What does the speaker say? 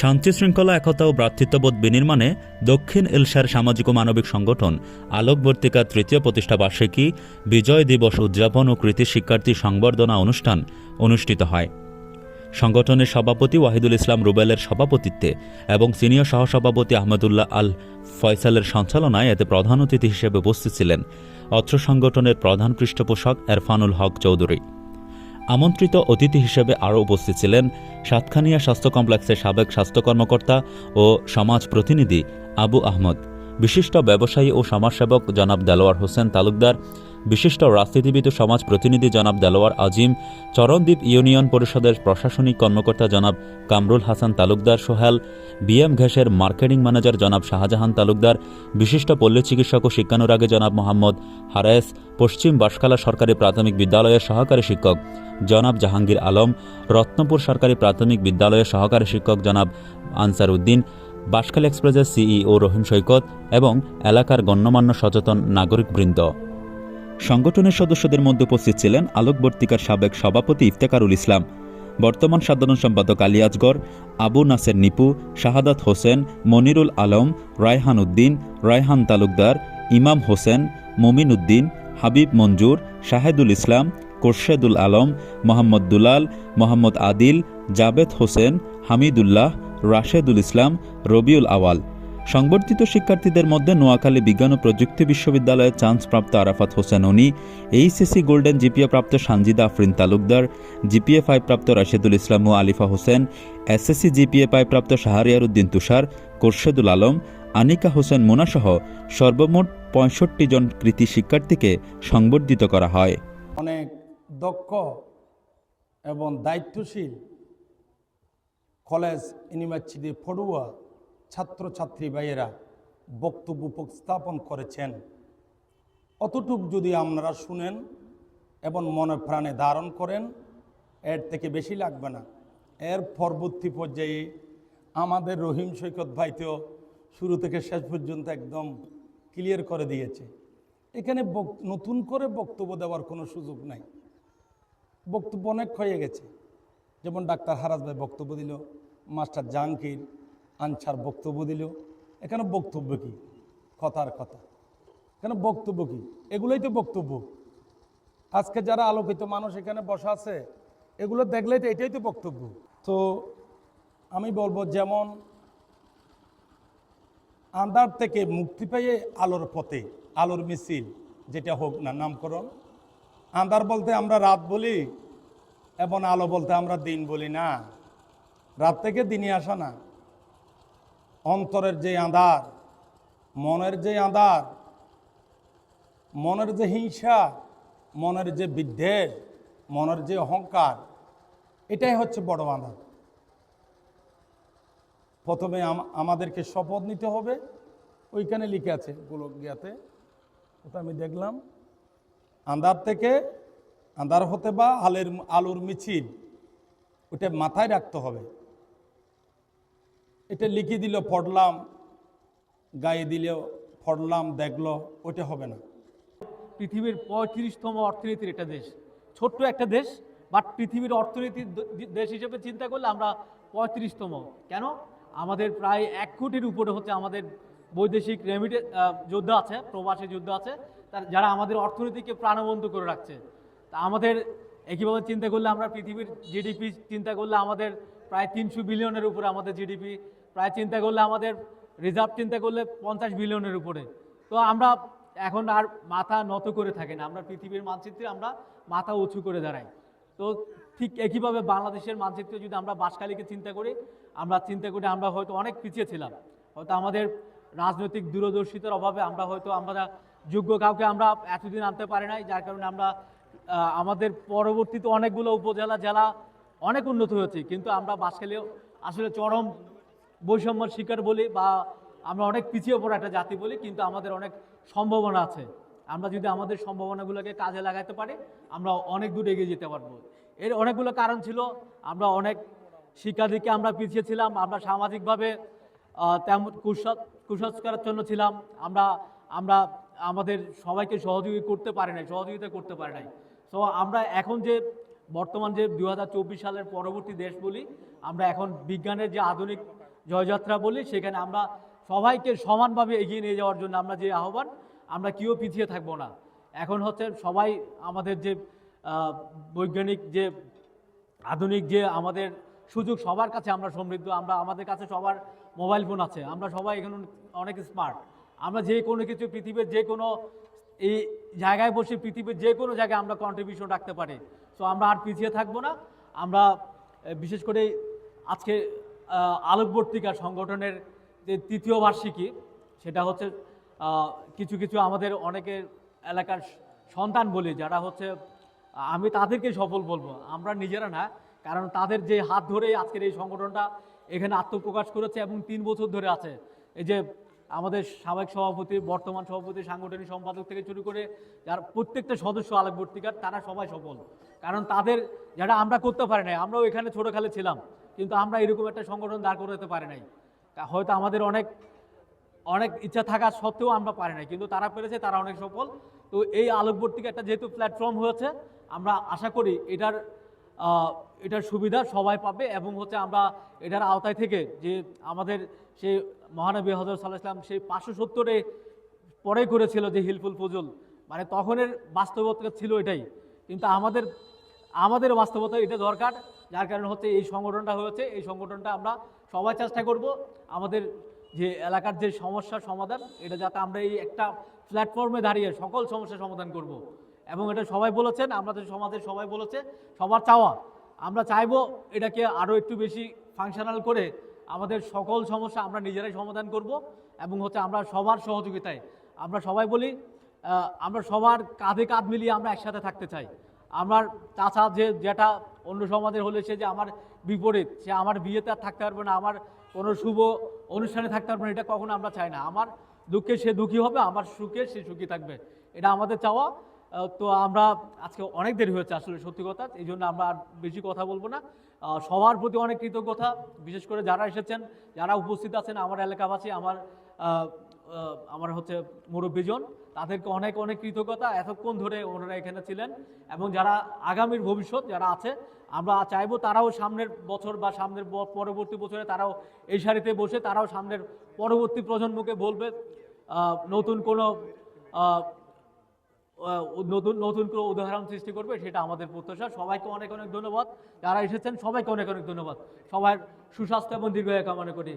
শান্তি শৃঙ্খলা একতা ও ভ্রাতৃত্ববোধ বিনির্মাণে দক্ষিণ এলসার সামাজিক ও মানবিক সংগঠন আলোকবর্তিকা তৃতীয় প্রতিষ্ঠা বার্ষিকী, বিজয় দিবস উদযাপন ও কৃতি শিক্ষার্থী সংবর্ধনা অনুষ্ঠান অনুষ্ঠিত হয়। সংগঠনের সভাপতি ওয়াহিদুল ইসলাম রুবেলের সভাপতিত্বে এবং সিনিয়র সহসভাপতি আহমদুল্লাহ আল ফয়সালের সঞ্চালনায় এতে প্রধান অতিথি হিসেবে উপস্থিত ছিলেন। অত্র সংগঠনের প্রধান পৃষ্ঠপোষক এরফানুল হক চৌধুরী। আমন্ত্রিত অতিথি হিসেবে আরও উপস্থিত ছিলেন সাতখানিয়া স্বাস্থ্য কমপ্লেক্সের সাবেক স্বাস্থ্য কর্মকর্তা ও সমাজ প্রতিনিধি আবু আহমদ। বিশিষ্ট ব্যবসায়ী ও সমাজসেবক জনাব দেলোয়ার হোসেন তালুকদার বিশিষ্ট রাজনীতিবিদ ও সমাজ প্রতিনিধি জনাব দেলোয়ার আজিম, চরণদ্বীপ ইউনিয়ন পরিষদের প্রশাসনিক কর্মকর্তা জনাব কামরুল হাসান তালুকদার সোহেল বিএম ঘেসের মার্কেটিং ম্যানেজার জনাব শাহজাহান তালুকদার, বিশিষ্ট পল্লী চিকিৎসক ও শিক্ষানুরাগে জনাব মোহাম্মদ হারেস পশ্চিম বাঁশখালা সরকারি প্রাথমিক বিদ্যালয়ের সহকারী শিক্ষক জনাব জাহাঙ্গীর আলম, রত্নপুর সরকারি প্রাথমিক বিদ্যালয়ের সহকারী শিক্ষক জনাব আনসার উদ্দিন, বাঁশখালী এক্সপ্রেসের সিইও রহিম সৈকত এবং এলাকার গণ্যমান্য সচেতন নাগরিকবৃন্দ। সংগঠনের সদস্যদের মধ্যে উপস্থিত ছিলেন আলোকবর্তিকার সাবেক সভাপতি ইফতেকারুল ইসলাম, বর্তমান সাধারণ সম্পাদক আলী আজগর, আবু নাসের নিপু, শাহাদাত হোসেন, মনিরুল আলম, রায়হান উদ্দিন, রায়হান তালুকদার, ইমাম হোসেন, মমিন উদ্দিন, হাবিব মঞ্জুর, শাহেদুল ইসলাম, কোরশেদুল আলম, মোহাম্মদ দুলাল, মোহাম্মদ আদিল, জাবেদ হোসেন, হামিদুল্লাহ, রাশেদুল ইসলাম, রবিউল আওয়াল। সংবর্ধিত শিক্ষার্থীদের মধ্যে নোয়াখালী বিজ্ঞান ও প্রযুক্তি বিশ্ববিদ্যালয়ের চান্সপ্রাপ্ত Arafat Hossain Oni HSC golden GPA প্রাপ্ত সানজিদা আফরিন তালুকদার জিপিএ ফাইভ প্রাপ্ত রাশেদুল ইসলাম ও Alifa Hossain, SSC GPA five প্রাপ্ত শাহরিয়ার উদ্দিন তুষার কোরশেদুল আলম, আনিকা হোসেন মোনাসহ সর্বমোট পঁয়ষট্টি জন কৃতি শিক্ষার্থীকে সংবর্ধিত করা হয়। অনেক দক্ষ এবং দায়িত্বশীল কলেজ, ইউনিভার্সিটি, পড়ুয়া ছাত্রছাত্রী ভাইয়েরা বক্তব্য উপস্থাপন করেছেন। অতটুক যদি আপনারা শুনেন এবং মনে প্রাণে ধারণ করেন, এর থেকে বেশি লাগবে না। এর পরবর্তী পর্যায়ে আমাদের রহিম সৈকত ভাইতেও শুরু থেকে শেষ পর্যন্ত একদম ক্লিয়ার করে দিয়েছে। এখানে নতুন করে বক্তব্য দেওয়ার কোনো সুযোগ নাই। বক্তব্য অনেক হয়ে গেছে। যেমন ডাক্তার হারাজ ভাই বক্তব্য দিল, মাস্টার জাহাঙ্গীর আনসার বক্তব্য দিল। এখানে বক্তব্য কি? কথার কথা। এখানে বক্তব্য কি? এগুলোই তো বক্তব্য। আজকে যারা আলোকিত মানুষ এখানে বসা আছে, এগুলো দেখলেই তো এটাই তো বক্তব্য। তো আমি বলব, যেমন আন্ধার থেকে মুক্তি পেয়ে আলোর পথে, আলোর মিছিল, যেটা হোক না, নামকরণ। আন্ধার বলতে আমরা রাত বলি এবং আলো বলতে আমরা দিন বলি না। রাত থেকে দিনে আসা না। অন্তরের যে আঁধার, মনের যে আঁধার, মনের যে হিংসা, মনের যে বিদ্বেষ, মনের যে অহংকার, এটাই হচ্ছে বড় আঁধার। প্রথমে আম- আমাদেরকে শপথ নিতে হবে। ওইখানে লিখে আছে গোলক গিয়াতে ওটা আমি দেখলাম। আন্ধার থেকে আন্ধার হতে বা আলের, আলুর মিছিল, ওটা মাথায় রাখতে হবে। এটা লিখে দিল, পড়লাম, গায়ে দিলেও পড়লাম, দেখল ওটা হবে না। পৃথিবীর পঁয়ত্রিশতম অর্থনীতির একটা দেশ, ছোট্ট একটা দেশ বাট পৃথিবীর অর্থনীতির দেশ হিসেবে চিন্তা করলে আমরা পঁয়ত্রিশতম। কেন? আমাদের প্রায় এক কোটির উপরে হচ্ছে আমাদের বৈদেশিক রেমিটে যোদ্ধা আছে, প্রবাসী যোদ্ধা আছে, তার, যারা আমাদের অর্থনীতিকে প্রাণবন্ত করে রাখছে। তা আমাদের একইভাবে চিন্তা করলে আমরা পৃথিবীর জিডিপি চিন্তা করলে আমাদের প্রায় তিনশো বিলিয়নের উপরে আমাদের জিডিপি প্রায় চিন্তা করলে আমাদের রিজার্ভ চিন্তা করলে পঞ্চাশ বিলিয়নের উপরে। তো আমরা এখন আর মাথা নত করে থাকি না। আমরা পৃথিবীর মানচিত্রে আমরা মাথা উঁচু করে দাঁড়াই। তো ঠিক একইভাবে বাংলাদেশের মানচিত্রে যদি আমরা বাসকালীকে চিন্তা করি, আমরা চিন্তা করি আমরা হয়তো অনেক পিছিয়ে ছিলাম। হয়তো আমাদের রাজনৈতিক দূরদর্শিতার অভাবে আমরা হয়তো আমরা যোগ্য কাউকে আমরা এতদিন আনতে পারি নাই, যার কারণে আমরা আমাদের পরবর্তীতে অনেকগুলো উপজেলা, জেলা অনেক উন্নত হয়েছে। কিন্তু আমরা বাসকালীও আসলে চরম বৈষম্যের শিকার বলি বা আমরা অনেক পিছিয়ে পড়া একটা জাতি বলি, কিন্তু আমাদের অনেক সম্ভাবনা আছে। আমরা যদি আমাদের সম্ভাবনাগুলোকে কাজে লাগাতে পারি, আমরা অনেক দূর এগিয়ে যেতে পারব। এর অনেকগুলো কারণ ছিল, আমরা অনেক শিক্ষার দিকে আমরা পিছিয়ে ছিলাম, আমরা সামাজিকভাবে তেমন কুসংস্কারের জন্য ছিলাম, আমরা আমরা আমাদের সবাইকে সহযোগী করতে পারি নাই, সহযোগিতা করতে পারি নাই। তো আমরা এখন যে বর্তমান যে দু হাজার চব্বিশ সালের পরবর্তী দেশ বলি, আমরা এখন বিজ্ঞানের যে আধুনিক জয়যাত্রা বলি, সেখানে আমরা সবাইকে সমানভাবে এগিয়ে নিয়ে যাওয়ার জন্য আমরা যে আহ্বান, আমরা কেউ পিছিয়ে থাকব না। এখন হচ্ছে সবাই আমাদের যে বৈজ্ঞানিক যে, আধুনিক যে আমাদের সুযোগ, সবার কাছে আমরা সমৃদ্ধ, আমরা, আমাদের কাছে সবার মোবাইল ফোন আছে, আমরা সবাই এখানে অনেক স্মার্ট আমরা যে কোনো কিছু পৃথিবীর যে কোনো, এই জায়গায় বসে পৃথিবীর যে কোনো জায়গায় আমরা কন্ট্রিবিউশন রাখতে পারি। সো আমরা আর পিছিয়ে থাকব না। আমরা বিশেষ করে আজকে আলোকবর্তিকা সংগঠনের যে তৃতীয় বার্ষিকী, সেটা হচ্ছে কিছু কিছু আমাদের অনেকের এলাকার সন্তান বলি, যারা হচ্ছে, আমি তাদেরকে সফল বলব, আমরা নিজেরা না, কারণ তাদের যে হাত ধরে আজকের এই সংগঠনটা এখানে আত্মপ্রকাশ করেছে এবং তিন বছর ধরে আছে। এই যে আমাদের সাবেক সভাপতি, বর্তমান সভাপতি, সাংগঠনিক সম্পাদক থেকে শুরু করে যার প্রত্যেকটা সদস্য আলোকবর্তিকার, তারা সবাই সফল। কারণ তাদের, যারা আমরা করতে পারি নাই, আমরাও এখানে ছোটোখালে ছিলাম। কিন্তু আমরা এরকম একটা সংগঠন দাঁড় করাতে পারি নাই। হয়তো আমাদের অনেক অনেক ইচ্ছা থাকা সত্ত্বেও আমরা পারি নাই, কিন্তু তারা পেরেছে, তারা অনেক সফল। তো এই আলোকবর্তিকা একটা যেহেতু প্ল্যাটফর্ম হয়েছে, আমরা আশা করি এটার এটার সুবিধা সবাই পাবে এবং হচ্ছে আমরা এটার আওতায় থেকে যে আমাদের সেই মহানবী হজরত সাল্লাহ ইসলাম সেই পাঁচশো সত্তরে পরে করেছিল যে হিলফুল ফজল মানে তখনের বাস্তবতা ছিল এটাই। কিন্তু আমাদের আমাদের বাস্তবতা এটা দরকার, যার কারণে হচ্ছে এই সংগঠনটা হয়েছে। এই সংগঠনটা আমরা সবাই চেষ্টা করব আমাদের যে এলাকার যে সমস্যার সমাধান, এটা যাতে আমরা এই একটা প্ল্যাটফর্মে দাঁড়িয়ে সকল সমস্যার সমাধান করব। এবং এটা সবাই বলেছেন আমাদের সমাজের সবাই বলেছে, সবার চাওয়া। আমরা চাইব এটাকে আরও একটু বেশি ফাংশনাল করে আমাদের সকল সমস্যা আমরা নিজেরাই সমাধান করব এবং হচ্ছে আমরা সবার সহযোগিতায়, আমরা সবাই বলি আমরা সবার কাঁধে কাঁধ মিলিয়ে আমরা একসাথে থাকতে চাই। আমার চাচা যে যেটা অন্য সমাজের হলে সে যে আমার বিপরীত, সে আমার বিয়েতে আর থাকতে পারবে না, আমার কোনো শুভ অনুষ্ঠানে থাকতে পারবে না, এটা কখনো আমরা চাই না। আমার দুঃখে সে দুঃখী হবে, আমার সুখে সে সুখী থাকবে। এটা আমাদের চাওয়া। তো আমরা আজকে অনেক দেরি হয়েছে আসলে সত্যি কথা, এই জন্য আমরা আর বেশি কথা বলব না। সবার প্রতি অনেক কৃতজ্ঞতা, বিশেষ করে যারা এসেছেন, যারা উপস্থিত আছেন, আমার এলাকাবাসী, আমার আমার হচ্ছে মুরব্বীজন। তাদেরকে অনেক অনেক কৃতজ্ঞতা। এতক্ষণ ধরে ওনারা এখানে ছিলেন এবং যারা আগামীর ভবিষ্যৎ যারা আছে, আমরা চাইব তারাও সামনের বছর বা সামনের পরবর্তী বছরে তারাও এই সারিতে বসে তারাও সামনের পরবর্তী প্রজন্মকে বলবে নতুন কোনো নতুন নতুন কোনো উদাহরণ সৃষ্টি করবে সেটা আমাদের প্রত্যাশা। সবাইকে অনেক অনেক ধন্যবাদ। যারা এসেছেন, সবাইকে অনেক অনেক ধন্যবাদ। সবার সুস্বাস্থ্য এবং দীর্ঘায়ু কামনা করি।